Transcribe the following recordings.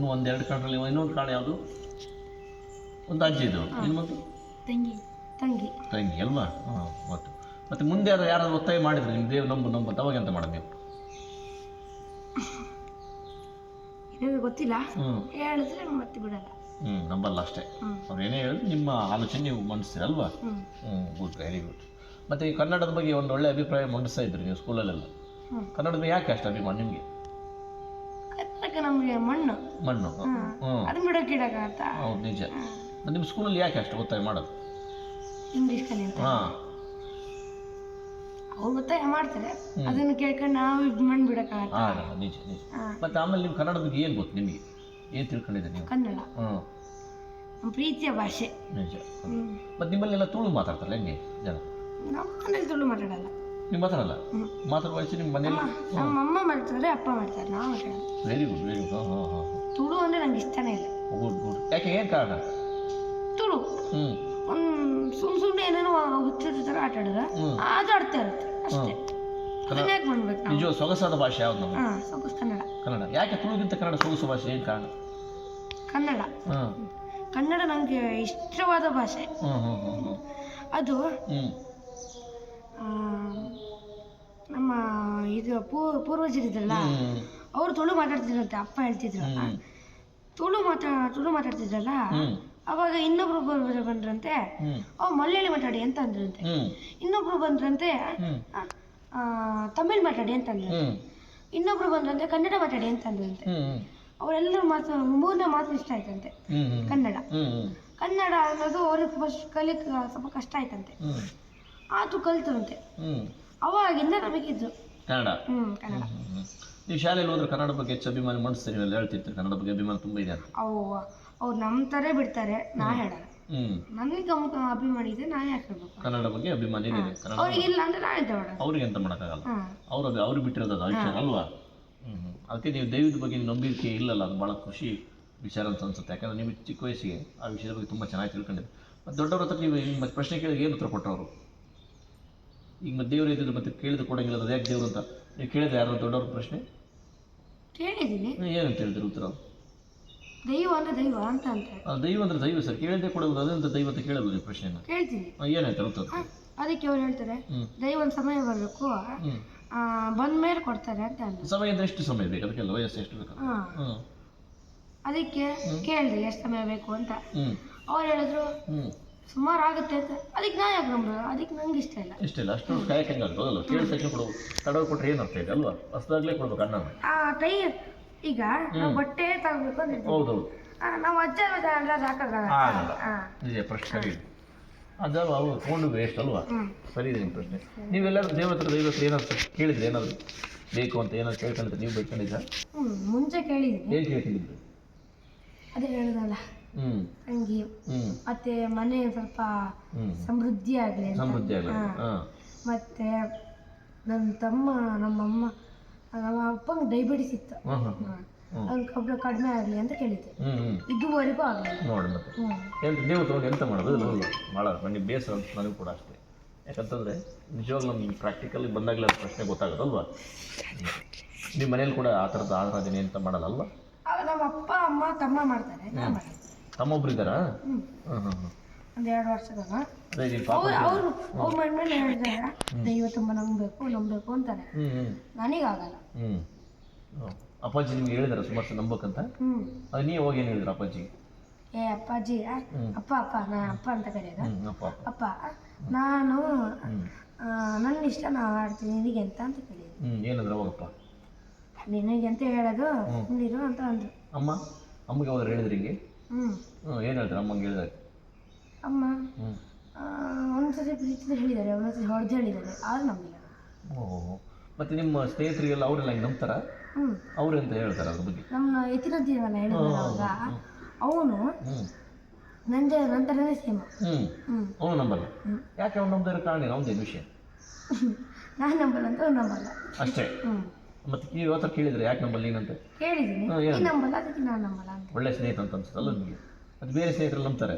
ಇನ್ನು ಒಂದೆರಡು ಕಾಡಲ್ಲಿ ಇನ್ನೊಂದು ಕಾಳು ಯಾವುದು? ಒಂದು ಅಜ್ಜಿದು ಇದು ತಂಗಿ. ತಂಗಿ. ತಂಗಿ ಅಲ್ವಾ? ಹಾಂ ಮತ್ತೆ ಮುಂದೆ ಅದು ಯಾರಾದ್ರು ಒತ್ತಾಯ ಮಾಡಿದ್ರೆ? ನಿಮ್ಮ ದೇವ್ ನಂಬು ನಂಬು ಅಂತ ಅವಾಗ ಎಂತ ಮಾಡೋದು ನೀವು? ಇದು ಗೊತ್ತಿಲ್ಲ. ಹೇಳಿದ್ರೆ ಮತ್ತೆ ಬಿಡಲ್ಲ. ಹ್ಞೂ ನಂಬಲ್ಲ ಅಷ್ಟೇ. ಅವ್ರು ಏನೇ ಹೇಳಿದ್ರು ನಿಮ್ಮ ಆಲೋಚನೆ ನೀವು ಮಂಡಿಸ್ತೀರಲ್ವಾ ಹ್ಞೂ ಹ್ಞೂ ಗುಡ್ ವೆರಿ ಗುಡ್ ಮತ್ತು ಈ ಕನ್ನಡದ ಬಗ್ಗೆ ಒಂದು ಒಳ್ಳೆ ಅಭಿಪ್ರಾಯ ಮಂಡಿಸ್ತಾ ಇದ್ರಿ ನೀವು ಸ್ಕೂಲಲ್ಲೆಲ್ಲ ಕನ್ನಡದ ಬಗ್ಗೆ ಯಾಕೆ ಅಷ್ಟು ಅಭಿಮಾನ ನಿಮಗೆ? ಕನ್ನಡಕ್ಕೆ ನಮಗೆ ಮಣ್ಣು. ಮಣ್ಣು. ಅದು ಬಿಡೋಕೆ ಇಡಕ್ಕಾಗತ್ತಾ ಹೌದು ನಿಜ. ಮತ್ತೆ ನಿಮ್ಮ ಸ್ಕೂಲಲ್ಲಿ ಯಾಕೆ ಅಷ್ಟು ಒತ್ತಾಯ ಮಾಡೋದು? ಇಂಗ್ಲೀಷ್ ಕಲಿ ಅಂತ. ಹಾಂ. ಅವ್ರು ಒತ್ತಾಯ ಮಾಡ್ತಾರೆ. ಅದನ್ನು ಕೇಳ್ಕೊಂಡು ನಾವು ಇದು ಮಣ್ಣು ಬಿಡಕ್ಕಾಗತ್ತ? ಹಾಂ ನಿಜ ನಿಜ. ಮತ್ತು ಆಮೇಲೆ ನಿಮ್ಮ ಕನ್ನಡದ ಬಗ್ಗೆ ಏನು ಗೊತ್ತು ನಿಮಗೆ? ಏನು ತಿಳ್ಕೊಂಡಿದ್ದೀರಿ ನೀವು? ಕನ್ನಡ. ಹ್ಞೂ ನಮ್ಮ ಪ್ರೀತಿಯ ಭಾಷೆ. ನಿಜ. ಮತ್ತೆ ಮತ್ತು ನಿಮ್ಮಲ್ಲೆಲ್ಲ ತುಳು ಮಾತಾಡ್ತಾರಲ್ಲ ಹೆಂಗೆ ಜನ? ನಮ್ಮ ಮನೇಲಿ ತುಳು ಮಾತಾಡಲ್ಲ. ನೀವು ಮಾತಾಡಲ್ಲ? ಅಲ್ಲ ಮಾತ್ರ ವಯಸ್ಸು ನಿಮ್ಮ ಮನೆಯಲ್ಲಿ ನಮ್ಮ ಅಮ್ಮ ಮಾಡ್ತಾರೆ ಅಪ್ಪ ಮಾಡ್ತಾರೆ ನಾವು ವೆರಿ ಗುಡ್ ವೆರಿ ಗುಡ್ ಹಾಂ ಹಾಂ ಹಾಂ ತುಳು ಅಂದರೆ ನಂಗೆ ಇಷ್ಟನೇ ಇಲ್ಲ. ಗುಡ್ ಗುಡ್ ಯಾಕೆ ಏನು ಕಾರಣ? ತುಳು. ಹ್ಞೂ ಸುಮ್ ಸುಮ್ಮನೆ ಏನೇನೋ ಹುಚ್ಚದ ಥರ ಆಟ ಆಡಿದ್ರೆ ಅದು ಆಡ್ತಾ ಇರುತ್ತೆ ಅಷ್ಟೇ. ಅದನ್ನ ಯಾಕೆ ಮಾಡ್ಬೇಕು ನಿಜ ಸೊಗಸಾದ ಭಾಷೆ ಯಾವ್ದು ನಮಗೆ ಹಾಂ ಸೊಗಸು ಕನ್ನಡ. ಕನ್ನಡ. ಯಾಕೆ ತುಳುಗಿಂತ ಕನ್ನಡ ಸೊಗಸು ಭಾಷೆ ಏನು ಕಾರಣ? ಕನ್ನಡ. ಕನ್ನಡ ನನಗೆ ಇಷ್ಟವಾದ ಭಾಷೆ. ಅದು ಹ್ಞೂ ಆ, ನಮ್ಮ ಇದು ಪೂ ಪೂರ್ವಜರಿದ್ರಲ್ಲ ಅವ್ರು ತುಳು ಮಾತಾಡ್ತಿದ್ರಂತೆ ಅಪ್ಪ ಹೇಳ್ತಿದ್ರು ತುಳು ಮಾತಾ ತುಳು ಮಾತಾಡ್ತಿದ್ರಲ್ಲ ಅವಾಗ ಇನ್ನೊಬ್ರು ಬಂದ್ರು- ಬಂದ್ರಂತೆ ಅವ ಮಲಯಾಳಿ ಮಾತಾಡಿ ಅಂತ ಅಂದ್ರಂತೆ. ಇನ್ನೊಬ್ರು ಬಂದ್ರಂತೆ ತಮಿಳ್ ಮಾತಾಡಿ ಅಂತ ಅಂದ್ರಂತೆ. ಇನ್ನೊಬ್ರು ಬಂದ್ರಂತೆ ಕನ್ನಡ ಮಾತಾಡಿ ಅಂತ ಅಂದ್ರಂತೆ. ಅವರೆಲ್ಲರೂ ಮಾತು ಮೂರನೇ ಮಾತು ಇಷ್ಟ ಆಯ್ತಂತೆ. ಕನ್ನಡ. ಕನ್ನಡ ಅನ್ನೋದು ಅವ್ರಿಗೆ ಫಸ್ಟ್ ಕಲಿಕ್ ಸ್ವಲ್ಪ ಕಷ್ಟ ಆಯ್ತಂತೆ. ಆತು ಕಲ್ತಂತೆ. ಹ್ಞೂ ಅವಾಗಿಂದ ನಮಗಿದ್ದು. ಕನ್ನಡ. ಹ್ಮ್ ಕನ್ನಡ. ಹ್ಮ್. ನೀವು ಶಾಲೆಯಲ್ಲಿ ಹೋದ್ರೆ ಕನ್ನಡ ಬಗ್ಗೆ ಹೆಚ್ಚು ಅಭಿಮಾನ ಮಾಡಿಸ್ತೀರಿ ನೀವೆಲ್ಲ ಹೇಳ್ತಿರ್ತೀರಿ. ಕನ್ನಡ ಬಗ್ಗೆ ಅಭಿಮಾನ ತುಂಬ ಇದೆ ಅಂತ. ಅವು ಅವ್ರು ನಮ್ಮ ಥರ ಬಿಡ್ತಾರೆ. ನಾ ಹೇಳಲ್ಲ. ಹ್ಮ್. ನನಗೆ ಅಭಿಮಾನ ಇದೆ ನಾ ಯಾಕೆ ಹೇಳ್ಬೇಕು? ಕನ್ನಡ ಬಗ್ಗೆ ಅಭಿಮಾನ ಇದೆ ಕನ್ನಡ ಅವ್ರಿಗೆ ಇಲ್ಲ ಅಂದ್ರೆ ನಾ ಎಂತ ಮಾಡೋದು? ಅವ್ರಿಗೆ ಎಂತ ಮಾಡೋಕ್ಕಾಗಲ್ಲ. ಅವ್ರ ಅವ್ರು ಅವ್ರಿಗೆ ಬಿಟ್ಟಿರೋದು ಅದು ವಿಚಾರ ಅಲ್ವಾ? ಹ್ಮ್ ಹ್ಞೂ ಅದಕ್ಕೆ ನೀವು ದೈವದ ಬಗ್ಗೆ ನೀವು ನಂಬಿಕೆ ಇಲ್ಲಲ್ಲ ಅದು ಭಾಳ ಖುಷಿ ವಿಚಾರ ಅಂತ ಅನ್ಸುತ್ತೆ. ಯಾಕಂದ್ರೆ ನಿಮಗೆ ಚಿಕ್ಕ ವಯಸ್ಸಿಗೆ ಆ ವಿಷಯದ ಬಗ್ಗೆ ತುಂಬ ಚೆನ್ನಾಗಿ ತಿಳ್ಕೊಂಡಿದ್ದೆ. ಮತ್ತು ದೊಡ್ಡವ್ರ ಹತ್ರ ನೀವು ಪ್ರಶ್ನೆ ಕೇಳಿದ್ರೆ ಏನು ಉತ್ತರ ಕೊಟ್ಟರು ಅವರು ಈಗ ಮತ್ತೆ ದೇವರು ಇದ್ದಿದ್ದು ಮತ್ತೆ ಕೇಳಿದ ಕೊಡಂಗಿಲ್ಲ ಅದು ಯಾಕೆ ದೇವರು ಅಂತ? ನೀವು ಕೇಳಿದ್ರೆ ಯಾರು ದೊಡ್ಡವ್ರ ಪ್ರಶ್ನೆ? ಕೇಳಿದ್ದೀನಿ. ಏನಂತ ಹೇಳಿದ್ರು ಉತ್ತರ? ದೈವ ಅಂದ್ರೆ ದೈವ ಅಂತ ಅಂತ ಆ ದೈವ ಅಂದ್ರೆ ದೈವ ಸರ್. ಕೇಳಿದ್ರೆ ಕೊಡೋದು ಅದಂತ ದೈವ ಅಂತ ಕೇಳಬಹುದು ನೀವು ಪ್ರಶ್ನೆನ? ಕೇಳ್ತೀನಿ. ಏನಾಯ್ತು ಉತ್ತರ? ಅದಕ್ಕೆ ಅವ್ರು ಹೇಳ್ತಾರೆ ದೈವ ಒಂದು ಸಮಯ ಬರಬೇಕು ಹ್ಞೂ ಬಂದ ಮೇಲೆ ಕೊಡ್ತಾರೆ ಅಂತ ಅಂದ್ರು. ಸಮಯ ಅಂದ್ರೆ ಎಷ್ಟು ಸಮಯ ಬೇಕು? ಅದಕ್ಕೆಲ್ಲ ವಯಸ್ಸು ಎಷ್ಟು ಬೇಕು? ಹಾಂ. ಅದಕ್ಕೆ ಕೇಳಿದೆ ಎಷ್ಟು ಸಮಯ ಬೇಕು ಅಂತ. ಹ್ಞೂ ಅವ್ರು ಹೇಳಿದ್ರು ಸುಮಾರು ಆಗುತ್ತೆ ಅಂತ. ಅದಕ್ಕೆ ನಾ ಯಾಕೆ ನಂಬೋದು ಅದಕ್ಕೆ ನಂಗೆ ಇಷ್ಟ ಇಲ್ಲ. ಇಷ್ಟ ಇಲ್ಲ. ಅಷ್ಟು ಕಾಯಕ್ಕೆ ಹೆಂಗೆ ಆಗ್ತದಲ್ಲ ಕೇಳಿ ತಕ್ಷಣ ಕೊಡು. ತಡವ ಕೊಟ್ಟರೆ ಏನು ಅರ್ಥ ಇದೆ? ಅಲ್ವಾ? ಹೊಸದಾಗಲೇ ಕೊಡ್ಬೇಕು ಅಣ್ಣ ಆ ಟೈ ಈಗ ನಾವು ಬಟ್ಟೆ ತಗೋಬೇಕು ಅಂತ ಹೌದು ಹೌದು ಆ, ನಾವು ಅಜ್ಜ ಅಂದ್ರೆ ಸಾಕಾಗಲ್ಲ. ಆಗಲ್ಲ ನಿಜ ಪ್ರಶ್ನೆ ಸರಿ ಇದೆ. ಅದಲ್ವ? ಅವ್ರು ತೊಗೊಂಡು ವೇಸ್ಟ್ ಅಲ್ವಾ? ಸರಿ ಇದೆ ನಿಮ್ಮ ಪ್ರಶ್ನೆ. ನೀವೆಲ್ಲರೂ ದೇವ್ರ ಹತ್ರ ದೈವ ಹತ್ರ ಏನಾದ್ರು? ಕೇಳಿದ್ರೆ ಏನಾದ್ರು? ಬೇಕು ಅಂತ ಏನಾದ್ರು ಕೇಳ್ಕೊಂಡಿದ್ರೆ? ನೀವು ಬೇಡ್ಕೊಂಡಿದ್ರ ಹ್ಞೂ ಮುಂಚೆ ಕೇಳಿದ್ದೀನಿ. ಏನು ಕೇಳ್ಕೊಂಡಿದ್ರಿ ಅದೇ ಹೇಳಿದಲ್ಲ. ತಂಗಿ ಮತ್ತೆ ಮನೆ ಸ್ವಲ್ಪ ಸಮೃದ್ಧಿ ಆಗ್ಲಿ ಅಂತ. ಸಮೃದ್ಧಿ ಆಗಲಿ. ಹಾ. ಮತ್ತೆ ನನ್ನ ತಮ್ಮ ನಮ್ಮಮ್ಮ ನಮ್ಮ ಅಪ್ಪಂಗೆ ಡೈಬಿಟಿಸ್ ಇತ್ತು. ಕಬ್ಬಿಣ ಅವ್ನ ಕಬ್ಬು ಕಡಿಮೆ ಆಗಲಿ ಅಂತ ಕೇಳಿದ್ದೆ. ಇದುವರೆಗೂ ಆಗಲಿಲ್ಲ ನೋಡಿ ಮತ್ತೆ. ಹ್ಞೂ ಎಂತ ದೇವ್ರು ತೊಗೊಂಡು ಎಂತ ಮಾಡೋದು? ಇಲ್ಲ ಭಾಳ ನನಗೆ ಬೇಸರ ಅಂತ ನನಗೂ ಕೂಡ ಅಷ್ಟೇ. ಯಾಕಂತಂದ್ರೆ ನಿಜವಾಗ್ಲೂ ನಮ್ಗೆ ಪ್ರಾಕ್ಟಿಕಲಿ ಬಂದಾಗಲೇ ಅದು ಪ್ರಶ್ನೆ ಗೊತ್ತಾಗುತ್ತಲ್ವಾ ನಿಮ್ಮ ಮನೇಲಿ ಕೂಡ ಆ ಥರದ ಆರಾಧನೆ ಅಂತ ಮಾಡಲ್ಲ ಅಲ್ವಾ? ಆಗ ನಮ್ಮ ಅಪ್ಪ ಅಮ್ಮ ತಮ್ಮ ಮಾಡ್ತಾರೆ. ಮಾಡಲ್ಲ. ತಮ್ಮೊಬ್ರು ಇದ್ದಾರಾ ಹಾಂ ಹಾಂ ಹಾಂ ಒಂದು ಎರಡು ವರ್ಷದಾಗ ಅದೇ ನಿಮ್ಮ ಪಾಪ ಅವ್ರು ಅವರು ಅವ್ರ ಮನೆ ಮೇಲೆ ಹೇಳಿದಾಗ ದೈವ ತುಂಬ ನಂಬಬೇಕು ನಂಬಬೇಕು ಅಂತಾರೆ. ಹ್ಞೂ ಹ್ಞೂ ನನಗಾಗಲ್ಲ ಹ್ಞೂ ಅಪ್ಪಾಜಿ ನಿಮ್ಗೆ ಹೇಳಿದಾರ ಸುಮಾರು ಸಲ ನಂಬಕ್ಕಂತ ಹ್ಞೂ ಅದು ನೀವು ಹೋಗಿ ಏನು ಹೇಳಿದ್ರ ಅಪ್ಪಾಜಿ? ಏ ಅಪ್ಪಾಜಿ ಅಪ್ಪ ಅಪ್ಪ ನಾ ಅಪ್ಪ ಅಂತ ಕರೆಯೋದ. ಹ್ಞೂ ಅಪ್ಪ ಅಪ್ಪ. ಅಪ್ಪ ನಾನು ನನ್ನ ಇಷ್ಟ ನಾನು ಆಡ್ತೀನಿ ನಿನಗೆ ಅಂತ ಅಂತ ಕೇಳಿದ್ರು ಹ್ಞೂ ಏನಂದ್ರೆ ಹೋಗಪ್ಪ ನಿನಗೆ ಅಂತ ಹೇಳೋದು ನೀನು ಅಂತ ಅಂದ್ರು. ಅಮ್ಮ ಅಮ್ಮಗೆ ಹೋದ್ರೆ ಹೇಳಿದ್ರಿ ಹಿಂಗೆ? ಹ್ಞೂ ಏನು ಹೇಳ್ತಾರೆ ಅಮ್ಮಂಗೆ ಹೇಳಿದಾಗ ಅಮ್ಮ ಹ್ಞೂ ಹೇಳಿದ್ದಾರೆ ಹೊಡೆದು ಹೇಳಿದ್ದಾರೆ ಆದ್ರೂ ನಂಬಿಲ್ಲ. ಓಹೋ. ಮತ್ತು ನಿಮ್ಮ ಸ್ನೇಹಿತರಿಗೆಲ್ಲ ಅವರೆಲ್ಲ ಹಿಂಗೆ ನಂಬ್ತಾರ? ಹ್ಞೂ ಅವ್ರು ಅಂತ ಹೇಳ್ತಾರೆ ಅದ್ರ ಬಗ್ಗೆ? ನಮ್ಮ ಅವಾಗ ಅವನು ಹ್ಞೂ ಹ್ಞೂ ಹ್ಞೂ ಅವನು ನಂಬಲ್ಲ? ಯಾಕೆ ಅವ್ನು ನಂಬದಿರೋ ಕಾರಣ ಇಲ್ಲ ಅವನದೇನು ವಿಷಯ? ನಾನು ನಂಬಲ್ಲ ಅಂತ ಅವ್ನು ನಂಬಲ್ಲ. ಅಷ್ಟೇ? ಹ್ಞೂ ಮತ್ತು ನೀವು ಯಾವ ಕೇಳಿದ್ರೆ ಯಾಕೆ ನಂಬಲ್ಲ ನೀನಂತೆ ಕೇಳಿದ್ದೀನಿ. ಹ್ಮ್, ಏನು? ನೀನು ನಂಬಲ್ಲ ಅದಕ್ಕೆ ನಾನು ನಂಬಲ್ಲ ಅಂತ. ಒಳ್ಳೆ ಸ್ನೇಹಿತ ಅಂತ ಅನ್ಸುತ್ತಲ್ಲ ನಿಮಗೆ? ಅದು ಬೇರೆ ಸ್ನೇಹಿತರು ನಂಬ್ತಾರೆ.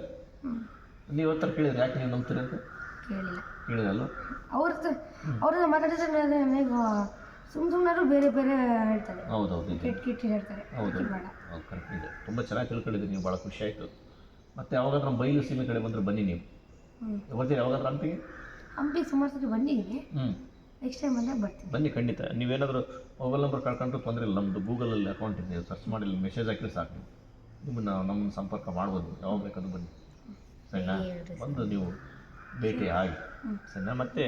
ನೀವು ಯಾವ ಕೇಳಿದ್ರೆ ಯಾಕೆ ನೀವು ನಂಬ್ತೀರ ಅಂತ? ಕೇಳಿಲ್ಲ. ಕೇಳಿದಲ್ಲ ಅವ್ರ ಅವ್ರದ್ದು ಮಾತಾಡಿದ್ರೆ ನನಗೆ ಸುಮ್ಮ ಸುಮ್ಮನಾದ್ರು ಬೇರೆ ಬೇರೆ ಹೇಳ್ತಾರೆ. ಹೌದು ಹೌದು ಇದೆ. ಕಿಟ್ ಕೆಟ್ಟ ಹೇಳ್ತಾರೆ. ಹೌದು ಅದಕ್ಕೆ ಬೇಡ. ಹೌದು ಕರೆಕ್ಟ್ ಇದೆ. ತುಂಬ ಚೆನ್ನಾಗಿ ತಿಳ್ಕೊಂಡಿದ್ದೀರಿ ನೀವು ಭಾಳ ಖುಷಿ ಆಯಿತು. ಮತ್ತೆ ಯಾವಾಗಾದ್ರೂ ನಮ್ಮ ಬೈಲು ಸೀಮೆ ಕಡೆ ಬಂದರೆ ಬನ್ನಿ ನೀವು. ಬರ್ತೀರಿ ಯಾವಾಗಾದ್ರೂ ಹಂಪಿಗೆ? ಹಂಪಿ ಸುಮಾರು ಸತಿ ಬಂದಿದ್ದೀನಿ. ಹ್ಞೂ ನೆಕ್ಸ್ಟ್ ಟೈಮ್ ಬಂದಾಗ ಬರ್ತೀನಿ. ಬನ್ನಿ ಖಂಡಿತ. ನೀವೇನಾದರೂ ಮೊಬೈಲ್ ನಂಬರ್ ಕಳ್ಕೊಂಡ್ರೆ ತೊಂದರೆ ಇಲ್ಲ. ನಮ್ಮದು ಗೂಗಲಲ್ಲಿ ಅಕೌಂಟ್ ಇದೆ. ಸರ್ಚ್ ಮಾಡಿ ಮೆಸೇಜ್ ಹಾಕಿದ್ರೆ ಸಾಕು. ನೀವು ನಿಮ್ಮನ್ನು ನಮ್ಮ ಸಂಪರ್ಕ ಮಾಡ್ಬೋದು. ಯಾವಾಗ ಬೇಕಾದ್ರೂ ಬನ್ನಿ. ಸರಿನಾ? ಬಂದು ನೀವು ಭೇಟಿ ಆಗಿ. ಸರಿನಾ? ಮತ್ತೆ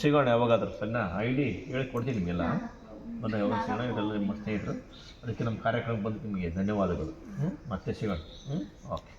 ಸಿಗೋಣ ಯಾವಾಗಾದ್ರೂ. ಸರಿನಾ? ಐ ಡಿ ಹೇಳಿ ಕೊಡ್ತೀನಿ ನಿಮಗೆಲ್ಲ. ಬಂದ ಯಾವಾಗ ಸಿಗೋಣ ಇದೆಲ್ಲ ನಿಮ್ಮ ಸ್ನೇಹಿತರು. ಅದಕ್ಕೆ ನಮ್ಮ ಕಾರ್ಯಕ್ರಮಕ್ಕೆ ಬಂದು ನಿಮಗೆ ಧನ್ಯವಾದಗಳು. ಹ್ಞೂ ಮತ್ತೆ ಸಿಗೋಣ. ಹ್ಞೂ ಓಕೆ.